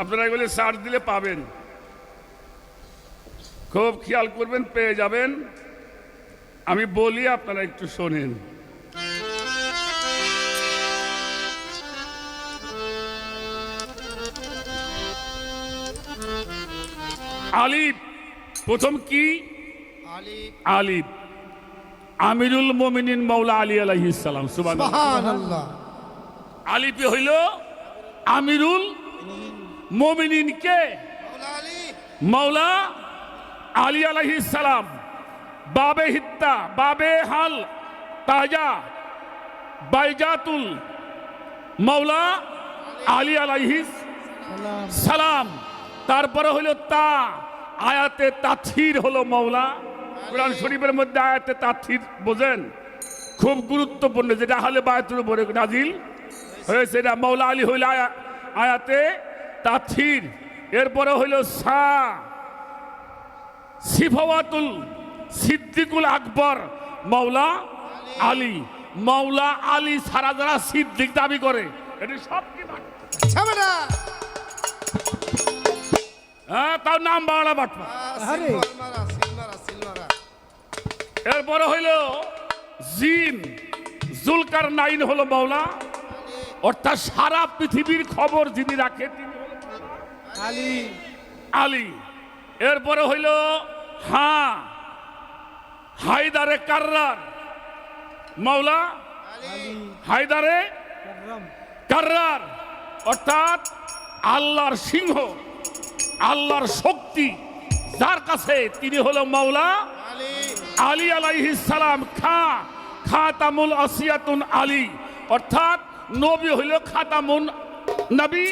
আপনারা এগুলি সার্চ দিলে পাবেন। খুব খেয়াল করবেন পেয়ে যাবেন। আমি বলি আপনারা একটু শোনেন। আলিফ প্রথম কি? আলিফ। আমিরুল মোমিনিন মৌলা আলী আলাইহিস সালাম সুবহান আলিপি হইল আমিরুল মোমিনিন কে? মাওলা আলী মৌলা আলী আলাইহিস সালাম। বাবে হিত্তা, বাবে হাল, তাজা, বাইজাতুল। মৌলা আলী আলাইহিস সালাম। তারপরে হইল তা, আয়াতে তাথির হলো মৌলা। কোরআন শরীফের মধ্যে আয়াতে তাথির বোঝেন। খুব গুরুত্বপূর্ণ, যেটা হলে বায়াতুর উপরে নাজিল হয়েছে। এটা মৌলা আলী হইল আয়া- আয়াতে তাথির এরপরে হইল সা সিফাওয়াতুল সিদ্দিকুল আকবর মৌলা আলী। মৌলা আলী সারা যারা সিদ্দিক দাবি করে এটি সব কি হ্যাঁ তার নাম বাংলা বাটপা। এরপরে হইল জিন। জুলকার নাইন হলো মৌলা অর্থাৎ সারা পৃথিবীর খবর যিনি রাখে তিনি আলী। আলী। এরপরে হইল হা হায়দারে কার্রার। মৌলা হায়দারে কার্রার। অর্থাৎ আল্লাহর সিংহ আল্লাহর শক্তি। যার কাছে তিনি হলো মৌলা আলী। সালাম খা খাতামুল আসিয়াতুন আলী। অর্থাৎ নবী হইল খাতামুন নবী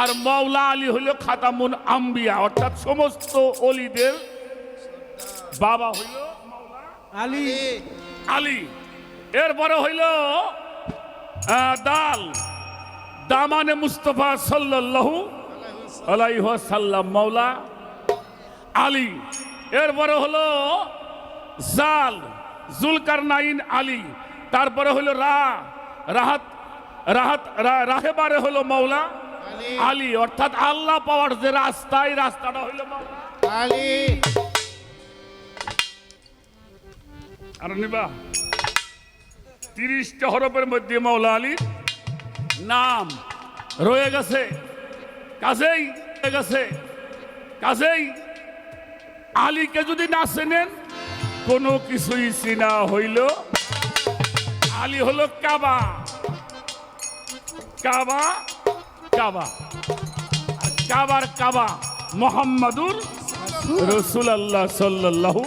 আর মৌলা আলী হইল খাতামুন আম্বিয়া অর্থাৎ সমস্ত অলিদের বাবা হইল আলী। আলী। এরপরে হইল দাল। দামানে মুস্তফা সাল্লাল্লাহু আলাইহি সাল্লাম মৌলা আলী। এরপরে হলো জাল জুলকার নাইন আলী। তারপরে হলো রা রাহাত রাহেবারে হলো মৌলা আলী। অর্থাৎ আল্লাহ পাওয়ার যে রাস্তা এই রাস্তাটা হইল আলী। আর নিবা। তিরিশটা হরফের মধ্যে মৌলা আলীর নাম রয়ে গেছে। কাজেই গেছে। কাজেই আলীকে যদি না চেনেন কোনো কিছুই চিনা হইল। আলী হলো কাবা। কাবা কাবা। কাবার কাবা মোহাম্মদুর রসুল আল্লাহ সাল্লাল্লাহু